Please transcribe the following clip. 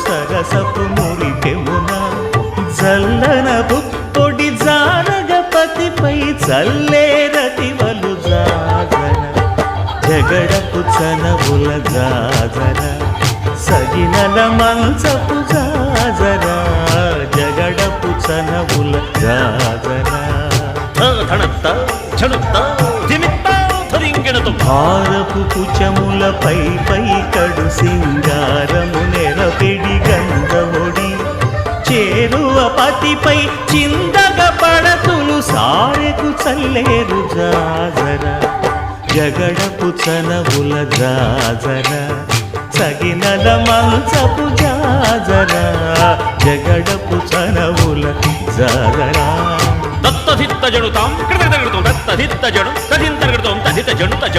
సరసపు మురి పెమున చల్లన పొడి జానగ పతిపై చల్లే రతివలు జాగర జగడపు చనవుల జాజర సగినల మంచపు జాజర జగడపు చనవుల జాజర ధనత్త ఝనత్త ధిమిత్త ధరింగణతో భారపు కుచములపై పై కడు సింగా చేరువ పతిపై చిందగ పడతులు సారెకు చల్లేరు జాజర. జగడపు చనవుల జాజర. సగినల మంచపు జాజర. జగడపు చనవుల జాజరా. దత్తధిత్త జణుతాం కృతగృతం దత్తధిత్త జణు తధింతర్గతం తధిత జణుత